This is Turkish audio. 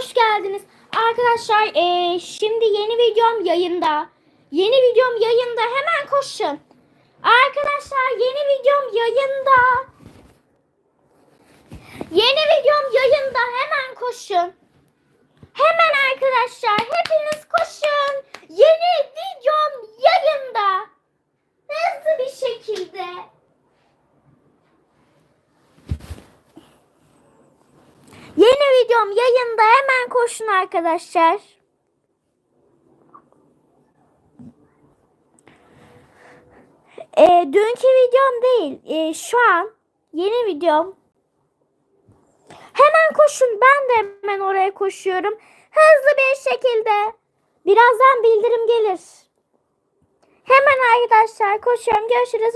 hoş geldiniz. Arkadaşlar eee, şimdi yeni videom yayında. Yeni videom yayında hemen koşun. Arkadaşlar yeni videom yayında. Yeni videom yayında hemen koşun. Hemen arkadaşlar hepiniz koşun. Yeni videom yayında. Hızlı bir şekilde. Yeni videom yayında hemen koşun arkadaşlar. Ee, dünkü videom değil. ee, şu an yeni videom. Hemen koşun. Ben de hemen oraya koşuyorum. Hızlı bir şekilde. Birazdan bildirim gelir. Hemen arkadaşlar koşuyorum. Görüşürüz.